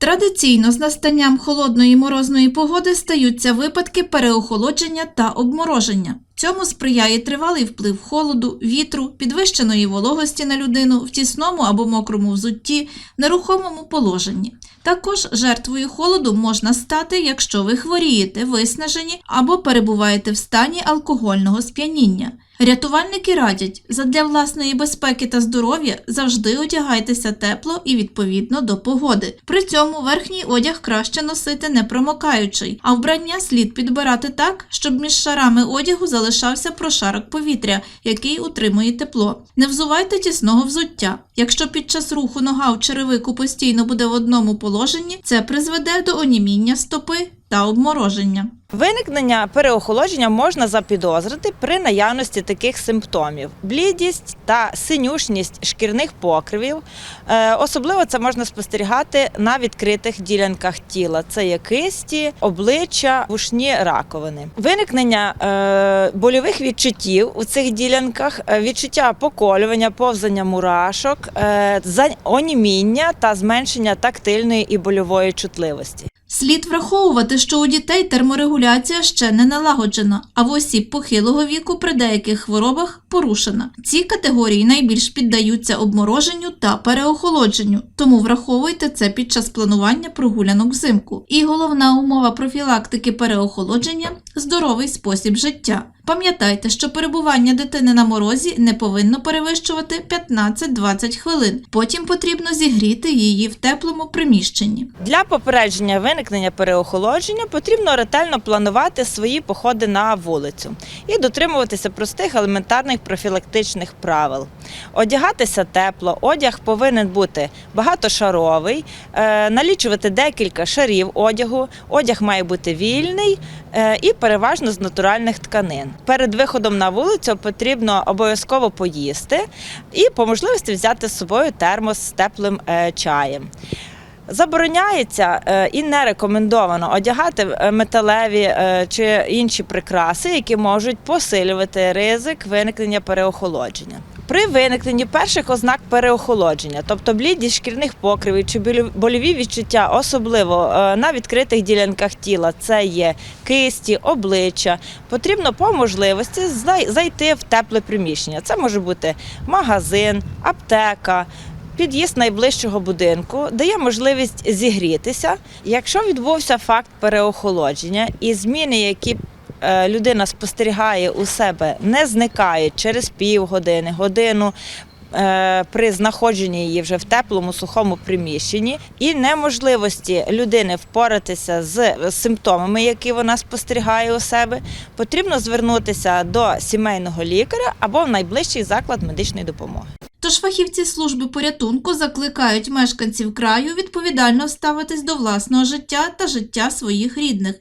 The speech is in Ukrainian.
Традиційно з настанням холодної морозної погоди стаються випадки переохолодження та обмороження. Цьому сприяє тривалий вплив холоду, вітру, підвищеної вологості на людину в тісному або мокрому взутті, нерухомому положенні. Також жертвою холоду можна стати, якщо ви хворієте, виснажені або перебуваєте в стані алкогольного сп'яніння. Рятувальники радять, задля власної безпеки та здоров'я завжди одягайтеся тепло і відповідно до погоди. При цьому верхній одяг краще носити не промокаючий, а вбрання слід підбирати так, щоб між шарами одягу залишався прошарок повітря, який утримує тепло. Не взувайте тісного взуття. Якщо під час руху нога в черевику постійно буде в одному положенні, це призведе до оніміння стопи та обмороження. Виникнення переохолодження можна запідозрити при наявності таких симптомів: блідість та синюшність шкірних покривів. Е, Особливо це можна спостерігати на відкритих ділянках тіла. Це є кисті, обличчя, вушні раковини. Виникнення е, больових відчуттів у цих ділянках, е, відчуття поколювання, повзання мурашок, оніміння та зменшення тактильної і больової чутливості. Слід враховувати, що у дітей терморегуляція ще не налагоджена, а в осіб похилого віку при деяких хворобах порушена. Ці категорії найбільш піддаються обмороженню та переохолодженню, тому враховуйте це під час планування прогулянок взимку. І головна умова профілактики переохолодження здоровий спосіб життя. Пам'ятайте, що перебування дитини на морозі не повинно перевищувати 15-20 хвилин. Потім потрібно зігріти її в теплому приміщенні. Для попередження виникнення переохолодження потрібно ретельно планувати свої походи на вулицю і дотримуватися простих елементарних профілактичних правил. Одягатися тепло, одяг повинен бути багатошаровий, е, налічувати декілька шарів одягу. Одяг має бути вільний е, і переважно з натуральних тканин. Перед виходом на вулицю потрібно обов'язково поїсти і по можливості взяти з собою термос з теплим е, чаєм. Забороняється е, і не рекомендовано одягати е, металеві чи інші прикраси, які можуть посилювати ризик виникнення переохолодження. При виникненні перших ознак переохолодження, тобто блідість шкірних покривів чи больові відчуття, особливо е, на відкритих ділянках тіла, це є кисті, обличчя, потрібно по можливості зайти в тепле приміщення. Це може бути магазин, аптека, Під'їзд найближчого будинку дає можливість зігрітися. Якщо відбувся факт переохолодження і зміни, які людина спостерігає у себе, не зникають через півгодини, годину. е, При знаходженні її вже в теплому сухому приміщенні і неможливості людини впоратися з симптомами, які вона спостерігає у себе, потрібно звернутися до сімейного лікаря або в найближчий заклад медичної допомоги. Тож фахівці служби порятунку закликають мешканців краю відповідально ставитись до власного життя та життя своїх рідних